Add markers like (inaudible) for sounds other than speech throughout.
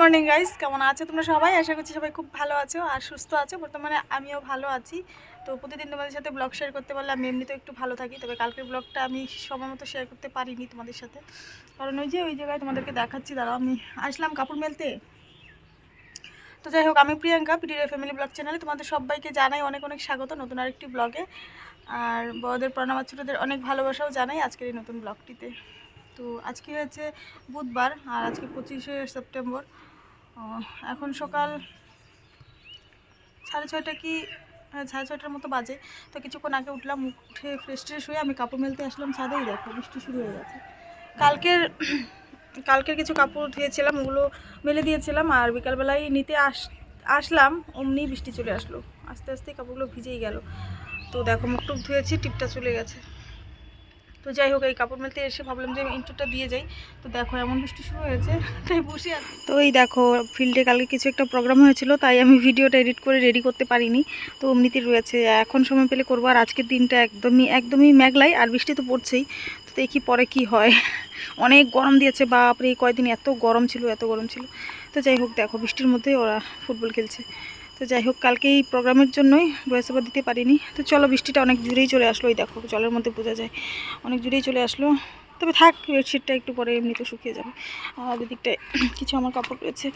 Morning guys কেমন আছো তোমরা সবাই? আশা করছি সবাই খুব ভালো আছো আর সুস্থ আছো। বর্তমানে আমিও ভালো আছি। তো প্রতিদিন তোমাদের সাথে ব্লগ শেয়ার করতে পারলে আমি এমনিতেও একটু ভালো থাকি। তবে কালকের ব্লগটা আমি সময় মতো শেয়ার করতে পারিনি তোমাদের সাথে। কারণ ওই যে, ওই জায়গায় তোমাদেরকে দেখাচ্ছি। দাঁড়াও, আমি আসলাম কাপড় মেলতে। তো যাই হোক, আমি প্রিয়াঙ্কা পিটির ফ্যামিলি ব্লগ চ্যানেলে তোমাদের সবাইকে জানাই অনেক অনেক স্বাগত নতুন আরেকটি ব্লগে আর বড়দের প্রণাম ছোটোদের অনেক ভালোবাসাও জানাই আজকের এই নতুন ব্লগটিতে তো আজকে হচ্ছে বুধবার, আর আজকে পঁচিশে সেপ্টেম্বর। এখন সকাল সাড়ে ছয়টা কি হ্যাঁ, সাড়ে ছয়টার মতো বাজে। তো কিছুক্ষণ আগে উঠলাম উঠে ফ্রেশ ট্রেশ হয়ে আমি কাপড় মেলতে আসলাম ছাদেই দেখো বৃষ্টি শুরু হয়ে গেছে। কালকের কালকের কিছু কাপড় ধুয়েছিলাম ওগুলো মেলে দিয়েছিলাম আর বিকালবেলায় নিতে আস আসলাম অমনি বৃষ্টি চলে আসলো। আস্তে আস্তে কাপড়গুলো ভিজেই গেল। তো দেখো মুখ টুক ধুয়েছি টিপটা চলে গেছে। তো যাই হোক, এই কাপড় মেলতে এসে ভাবলাম যে ইন্টুটা দিয়ে যাই। তো দেখো, এমন বৃষ্টি শুরু হয়েছে, তাই বসে আছি। তো এই দেখো ফিল্ডে কালকে কিছু একটা প্রোগ্রাম হয়েছিল, তাই আমি ভিডিওটা এডিট করে রেডি করতে পারিনি। তো এমনিতেই রয়েছে, এখন সময় পেলে করব, আর আজকের দিনটা একদমই একদমই মেঘলাই, আর বৃষ্টি তো পড়ছেই। তো দেখি পরে কি হয়। অনেক গরম দিয়েছে, বাপরে কয়দিন এত গরম ছিল, এত গরম ছিল। তো যাই হোক, দেখো, বৃষ্টির মধ্যেই ওরা ফুটবল খেলছে। তো যাই হোক কালকে এই প্রোগ্রামের জন্যই ওভার দিতে পারিনি। তো চলো, বৃষ্টিটা অনেক জুড়েই চলে আসলো, এই দেখো, জলের মধ্যে বোঝা যায়। অনেক জুড়েই চলে আসলো। তবে থাক বেডশিটটা একটু পরে এমনিতে শুকিয়ে যাবে। আর এদিকটায় (clears throat) কিছু আমার কাপড় রয়েছে।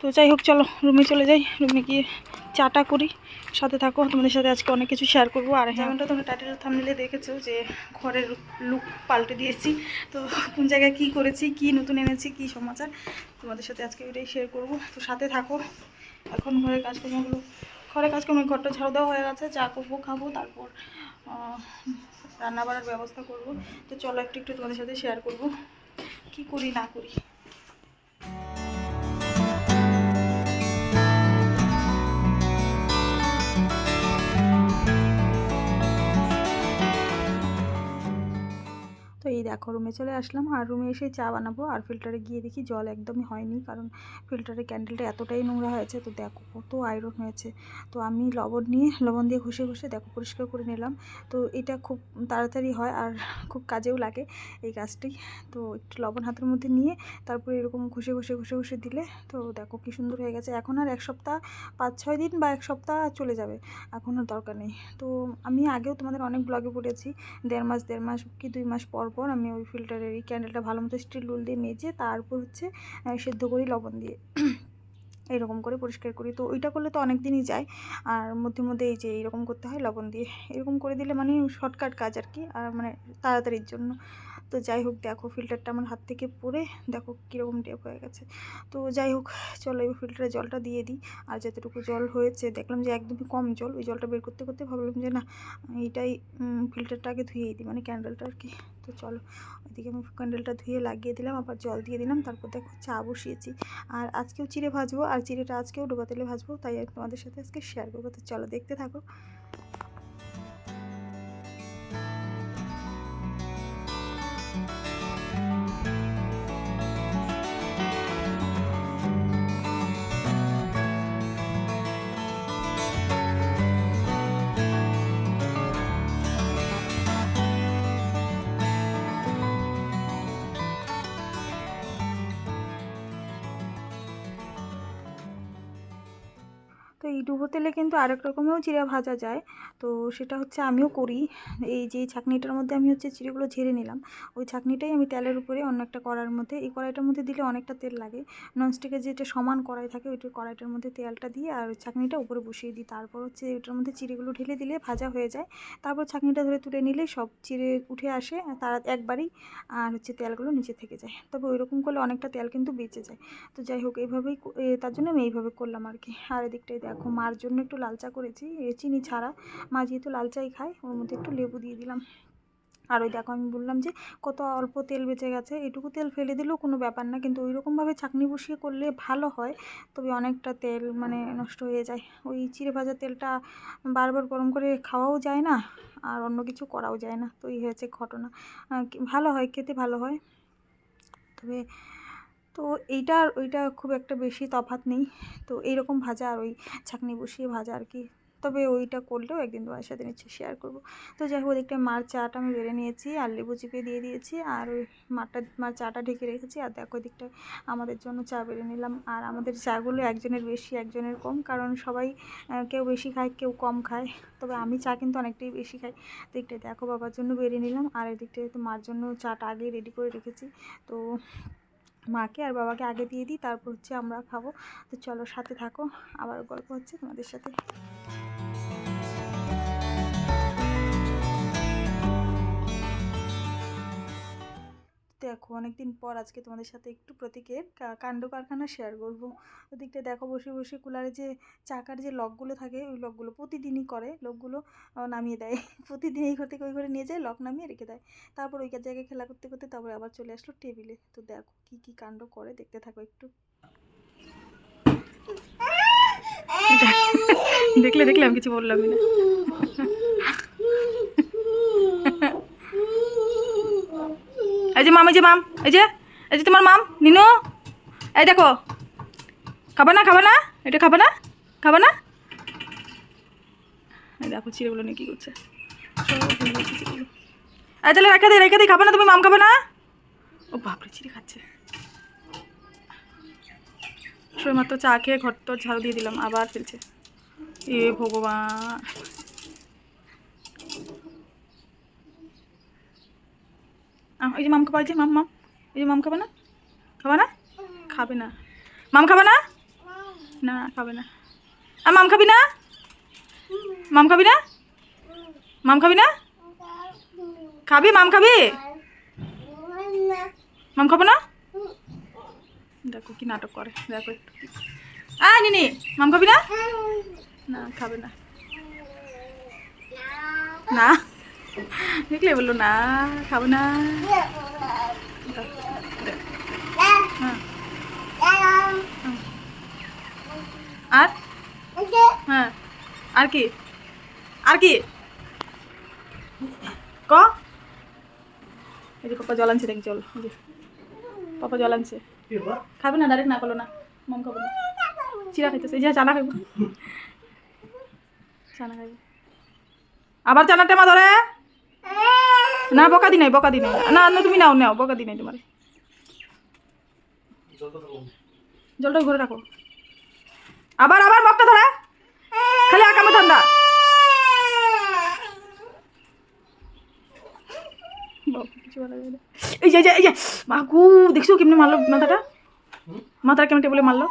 তো যাই হোক, চলো রুমে চলে যাই। রুমে গিয়ে চাটা করি। সাথে থাকো, তোমাদের সাথে আজকে অনেক কিছু শেয়ার করব। আর যেমনটা তোমরা টাইটেল থামলে দেখেছ যে, ঘরের লুক পাল্টে দিয়েছি। তো কোন জায়গায় কী করেছি, কি নতুন এনেছি, কি সমাচার, তোমাদের সাথে আজকে এটাই শেয়ার করব। তো সাথে থাকো। এখন ঘরের কাজকর্মগুলো ঘরের কাজকর্ম ঘরটা ঝাড়ু দেওয়া হয়ে গেছে, চা করব, খাব, তারপর রান্না বাড়ার ব্যবস্থা করব। তো চলো একটু একটু তোমাদের সাথে শেয়ার করব। কি করি, না করি? তো এই দেখো রুমে চলে আসলাম। আর রুমে এসে চা বানাবো। আর ফিল্টারে গিয়ে দেখি জল একদমই হয়নি, কারণ ফিল্টারের ক্যান্ডেলটা এতটাই নোংরা হয়েছে। তো দেখো, কত আয়রন হয়েছে। তো আমি লবণ নিয়ে, লবণ দিয়ে ঘষে ঘষে দেখো, পরিষ্কার করে নিলাম। তো এটা খুব তাড়াতাড়ি হয় আর খুব কাজেও লাগে এই কাজটি। তো একটু লবণ হাতের মধ্যে নিয়ে তারপরে এরকম ঘষে ঘষে ঘষে ঘষে দিলে তো দেখো কি সুন্দর হয়ে গেছে। এখন আর এক সপ্তাহ, পাঁচ, ছয় দিন বা এক সপ্তাহ চলে যাবে। এখন আর দরকার নেই। তো আমি আগেও তোমাদের অনেক ব্লগে বলেছি, দেড় মাস দেড় মাস কি দুই মাস পর পর আমি ওই ফিল্টারের এই ক্যান্ডেলটা ভালো মতো স্টিল রুল দিয়ে মেজে তারপর হচ্ছে সেদ্ধ করি লবণ দিয়ে। (clears throat) এরকম করে পরিষ্কার করি। তো ওইটা করলে তো অনেক দিনই যায়। আর মধ্যে মধ্যে এই যে এরকম করতে হয় লবণ দিয়ে। এরকম করে দিলে মানে শর্টকাট কাজ আর কি, আর মানে তাড়াতাড়ির জন্য। তো যাই হোক, দেখো ফিল্টারটা আমার হাত থেকে পড়ে, দেখো কীরকম টেপ হয়ে গেছে। তো যাই হোক, চলো এই ফিল্টারে জলটা দিয়ে দিই। আর যতটুকু জল হয়েছে, দেখলাম যে একদমই কম জল, ওই জলটা বের করতে করতে ভাবলাম যে না, এইটাই ফিল্টারটা আগে ধুয়েই দিই মানে ক্যান্ডেলটা আর কি। তো চলো, ওইদিকে আমি ক্যান্ডেলটা ধুয়ে লাগিয়ে দিলাম, আবার জল দিয়ে দিলাম, তারপর দেখো চা বসিয়েছি। আর আজকেও চিড়ে ভাজবো, আর চিড়েটা আজকেও ডোবা তেলে ভাজবো, তাই তোমাদের সাথে আজকে শেয়ার করব। তো চলো, দেখতে থাকো। তো এই ডুবো তেলে কিন্তু আরেক রকমেও চিড়ে ভাজা যায়। তো সেটা হচ্ছে আমিও করি। এই যে ছাঁকনিটার মধ্যে আমি হচ্ছে চিড়েগুলো ঝেড়ে নিলাম। ওই ছাঁকনিটাই আমি তেলের উপরে অন্য একটা কড়ার মধ্যে, এই কড়াইটার মধ্যে দিলে অনেকটা তেল লাগে। ননস্টিকের যেটা সমান কড়াই থাকে, ওইটার কড়াইটার মধ্যে তেলটা দিয়ে আর ছাঁকনিটা উপরে বসিয়ে দিই। তারপর হচ্ছে ওইটার মধ্যে চিড়েগুলো ঢেলে দিলে ভাজা হয়ে যায়। তারপর ছাঁকনিটা ধরে তুলে নিলে সব চিড়ে উঠে আসে, তারা একবারই আর হচ্ছে তেলগুলো নিচে থেকে যায়। তবে ওই রকম করলে অনেকটা তেল কিন্তু বেঁচে যায়। তো যাই হোক এইভাবেই তার জন্য আমি এইভাবে করলাম আর কি। আর এদিকটাই দেখো। মার জন্য একটু লাল চা করেছি চিনি ছাড়া। মা যেহেতু লাল চাই খায়, ওর মধ্যে একটু লেবু দিয়ে দিলাম। আর ওই দেখো, আমি বললাম যে, কত অল্প তেল বেঁচে গেছে, এটুকু তেল ফেলে দিলেও কোনো ব্যাপার না, কিন্তু ওই রকমভাবে বসিয়ে করলে ভালো হয়, তবে অনেকটা তেল মানে নষ্ট হয়ে যায়। ওই চিড়ে ভাজা তেলটা বারবার গরম করে খাওয়াও যায় না, আর অন্য কিছু করাও যায় না, তো এই হয়েছে ঘটনা। ভালো হয়, খেতে ভালো হয়। তবে তো এইটা আর ওইটা খুব একটা বেশি তফাৎ নেই। তো এইরকম ভাজা আর ওই ছাঁকনি বসিয়ে ভাজা আর কি। তবে ওইটা করলেও একদিন তোমাদের সাথে নিচ্ছে শেয়ার করব। তো যাই হোক, ওদিকটা মার চাটা আমি বেড়ে নিয়েছি, আর লেবু চিপে দিয়ে দিয়েছি, আর ওই মারটা, মার চাটা ঢেকে রেখেছি। আর দেখো ওদিকটা আমাদের জন্য চা বেড়ে নিলাম। আর আমাদের চাগুলো একজনের বেশি, একজনের কম, কারণ সবাই কেউ বেশি খায়, কেউ কম খায়। তবে আমি চা কিন্তু অনেকটাই বেশি খাই। দিকটায় দেখো বাবার জন্য বেড়ে নিলাম, আর এদিকটায় তো মার জন্য চাটা আগেই রেডি করে রেখেছি। তো মাকে আর বাবাকে আগে দিয়ে দিই, তারপর হচ্ছে আমরা খাব। তো চলো সাথে থাকো আবার গল্প হচ্ছে তোমাদের সাথে। দেখো অনেকদিন পর আজকে তোমাদের সাথে একটু প্রতীকের কাণ্ড কারখানা শেয়ার করব। ওদিকটা দেখো বসে বসে কুলারে যে চাকার যে লকগুলো থাকে ওই লকগুলো প্রতিদিনই করে। লকগুলো নামিয়ে দেয়। (laughs) প্রতিদিন এই ঘর থেকে ওই ঘরে নিয়ে যায় লক নামিয়ে রেখে দেয়। তারপর ওই জায়গায় খেলা করতে করতে তারপরে আবার চলে আসলো টেবিলে তো দেখো কি কি কাণ্ড করে দেখতে থাকো একটু। দেখলে দেখলে আমি কিছু বললাম না। (laughs) এই যে মাম, এই যে মাম, এই যে এই যে তোমার মাম, নিনু। এই দেখো। খাবা না খাবা না? এটা খাবা না? খাবা না? এই দেখো চিড়েগুলো নিয়ে কী করছে। এই তাহলে রেখে দিই রেখে দিই খাবে না তুমি, মাম খাবে না? ও বাপরে চিড়ে খাচ্ছে। সই মাত্র চা খেয়ে ঘর তো ঝাড়ু দিয়ে দিলাম, আবার ফেলছে। এ ভগবান। এই যে মাম খাবা যে মাম মাম। এই যে মাম খাবে না? খাবে না? খাবে না। মাম খাবে না? না, খাবে না। আর মাম খাবি না? মাম খাবি না? মাম খাবি না? খাবি? মাম খাবি? মাম খাব না? দেখো কি নাটক করে। দেখো একটু। আ নিনি, মাম খাবি না? না, খাবে না। না। দেখলে বলল, না, খাব না। হ্যাঁ। আর? হ্যাঁ। আর কি? আর কি? ক? এই যে পাপা জল আনছে, দেখ জল পাপা জল আনছে। খাবে না? ডাইরেক্ট না করল না। মম খাব না। চিরা খাইতেছে। এই যে চানা খাইব। চানা খাইব। আবার চানার টেমা ধরে। না, বকা দি নাই, বকা দি নাই। না না, তুমি নাও নাও, বকা দি নাই তোমার। জলটা ঘরে রাখো। আবার আবার মগটা ধরে। খালি আকামে ঠান্ডা। এই যে এই যে মাগু দেখছ কেমনি মারলো মাথাটা? মাথাটা কেমন টেবলে মারলো?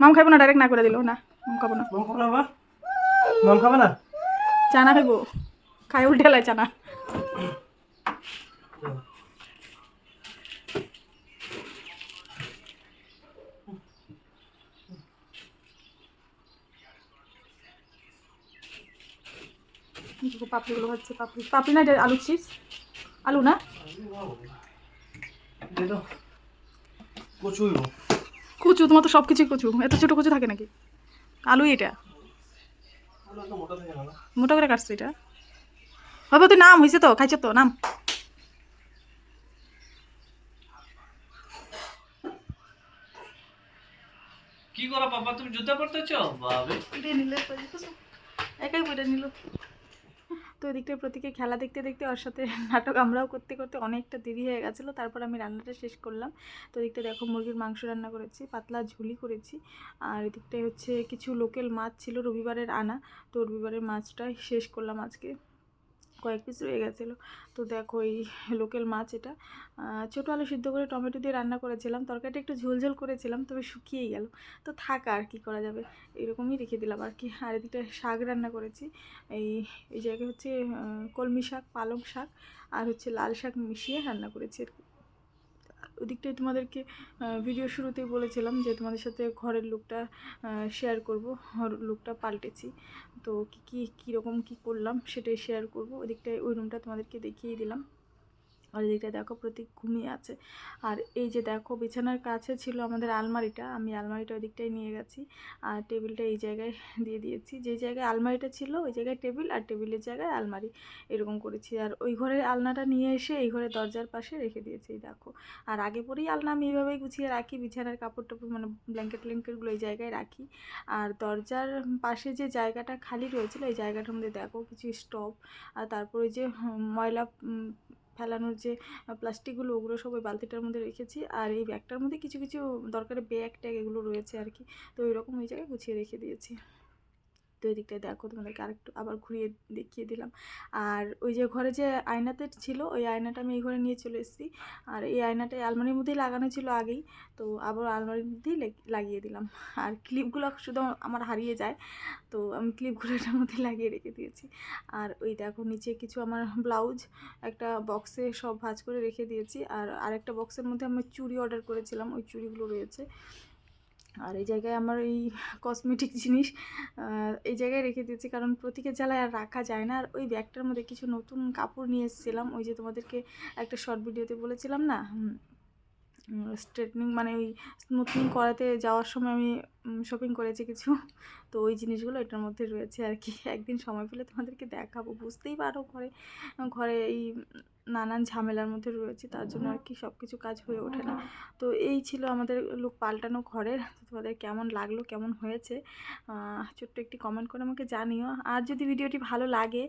মাম খাইবো না ডাইরেক্ট না করে দিল, না। মাম খাব না। মন খাবে না মন খাবে না? চানা খাইবো খাই উল্টে লাই চানা। পাপড়িগুলো হচ্ছে পাপড়ি। পাপড়ি না এটা আলু চিপস? আলু না? কচু তোমার তো সব কিছুই কচু। এত ছোটো কচু থাকে নাকি? আলু এটা। মোটা করে কাটছো এটা? হবে তুই নাম হয়েছে তো খাইছে তো নাম। কি করো বাবা তুমি জুতা পড়তেছো বাবে এটাই নিলে একাই বইটা নিল। তো এদিকটায় প্রতীকে খেলা দেখতে দেখতে ওর সাথে (laughs) নাটক আমরাও করতে করতে অনেকটা দেরি হয়ে গেছিল। তারপর আমি রান্নাটা শেষ করলাম। তো এদিকটা দেখো মুরগির মাংস রান্না করেছি, পাতলা ঝুলি করেছি। আর এদিকটায় হচ্ছে কিছু লোকাল মাছ ছিল রবিবারের আনা। তো রবিবারের মাছটাই শেষ করলাম আজকে। কয়েক পিস রয়ে গেছিল। তো দেখো এই লোকাল মাছ এটা। ছোটো আলু সিদ্ধ করে টমেটো দিয়ে রান্না করেছিলাম। তরকারিটা একটু ঝোলঝোল করেছিলাম, তবে শুকিয়েই গেল। তো থাকা আর কি করা যাবে। এরকমই রেখে দিলাম আর কি। আর এদিকটা শাক রান্না করেছি। এই এই জায়গায় হচ্ছে কলমি শাক, পালং শাক আর হচ্ছে লাল শাক মিশিয়ে রান্না করেছি আর কি। ওদিকটাই তোমাদেরকে ভিডিও শুরুতেই বলেছিলাম যে তোমাদের সাথে ঘরের লুকটা শেয়ার করব লুকটা পাল্টেছি। তো কী কী, কীরকম, কী করলাম সেটাই শেয়ার করব। ওদিকটায় ওই রুমটা তোমাদেরকে দেখিয়ে দিলাম। আর এদিকটা দেখো প্রতীক ঘুমিয়ে আছে। আর এই যে দেখো বিছানার কাছে ছিল আমাদের আলমারিটা, আমি আলমারিটা ওই দিকটাই নিয়ে গেছি। আর টেবিলটা এই জায়গায় দিয়ে দিয়েছি। যে জায়গায় আলমারিটা ছিল, ওই জায়গায় টেবিল আর টেবিলের জায়গায় আলমারি এরকম করেছি। আর ওই ঘরের আলনাটা নিয়ে এসে এই ঘরের দরজার পাশে রেখে দিয়েছি, এই দেখো। আর আগে পরেই আলনা আমি এইভাবেই গুছিয়ে রাখি, বিছানার কাপড় টাপড় মানে ব্ল্যাঙ্কেট ট্ল্যাঙ্কেটগুলো এই জায়গায় রাখি। আর দরজার পাশে যে জায়গাটা খালি রয়েছিল, এই জায়গাটার মধ্যে দেখো কিছু স্টপ আর তারপরে যে ময়লা ফেলানোর যে প্লাস্টিকগুলো ওগুলো সব ওই বালতিটার মধ্যে রেখেছি। আর এই ব্যাগটার মধ্যে কিছু কিছু দরকারি ব্যাগ ট্যাগ এগুলো রয়েছে আর কি তো ওই রকম ওই জায়গায় গুছিয়ে রেখে দিয়েছি। তো এই দিকটায় দেখো, তোমাদেরকে আরেকটু আবার ঘুরিয়ে দেখিয়ে দিলাম। আর ওই যে ঘরে যে আয়নাতে ছিল, ওই আয়নাটা আমি এই ঘরে নিয়ে চলে এসেছি। আর এই আয়নাটা আলমারির মধ্যেই লাগানো ছিল আগেই, তো আবার আলমারির মধ্যেই লাগিয়ে দিলাম। আর ক্লিপগুলো শুধু আমার হারিয়ে যায়, তো আমি ক্লিপগুলো এটার মধ্যে লাগিয়ে রেখে দিয়েছি। আর ওই দেখো নিচে কিছু আমার ব্লাউজ, একটা বক্সে সব ভাঁজ করে রেখে দিয়েছি। আর আরেকটা বক্সের মধ্যে আমি চুড়ি অর্ডার করেছিলাম, ওই চুড়িগুলো রয়েছে। আর এই জায়গায় আমার এই কসমেটিক জিনিস এই জায়গায় রেখে দিয়েছি কারণ প্রতীকের জ্বালায় আর রাখা যায় না। আর ওই ব্যাগটার মধ্যে কিছু নতুন কাপড় নিয়ে এসেছিলাম। ওই যে তোমাদেরকে একটা শর্ট ভিডিওতে বলেছিলাম না? স্ট্রেটনিং মানে ওই স্মুথনিং করাতে যাওয়ার সময় আমি শপিং করেছি কিছু। তো ওই জিনিসগুলো এটার মধ্যে রয়েছে আর কি। একদিন সময় পেলে তোমাদেরকে দেখাবো। বুঝতেই পারো ঘরে ঘরে এই নানান ঝামেলার মধ্যে রয়েছে তার জন্য আর কি সব কিছু কাজ হয়ে ওঠে না। তো এই ছিল আমাদের লোক পাল্টানো ঘরের তোমাদের কেমন লাগল কেমন হয়েছে ছোট্ট একটি কমেন্ট করে আমাকে জানিও। আর যদি ভিডিওটি ভালো লাগে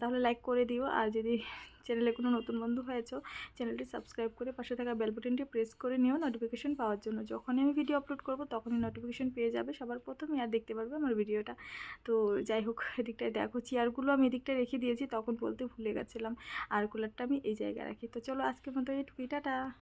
তাহলে লাইক করে দিও। আর যদি চ্যানেলে কোনো নতুন বন্ধু হয়েছো, চ্যানেলটি সাবস্ক্রাইব করে পাশে থাকা বেল বাটনটি প্রেস করে নিও নোটিফিকেশান পাওয়ার জন্য। যখনই আমি ভিডিও আপলোড করব, তখনই নোটিফিকেশান পেয়ে যাবে সবার প্রথমে আর দেখতে পারবে আমার ভিডিওটা তো যাই হোক, এদিকটায় দেখো চেয়ারগুলো আমি এদিকটা রেখে দিয়েছি, তখন বলতে ভুলে গেছিলাম। আর কুলারটা আমি এই জায়গায় রাখি। তো চলো আজকের মতো এই টুপিটাটা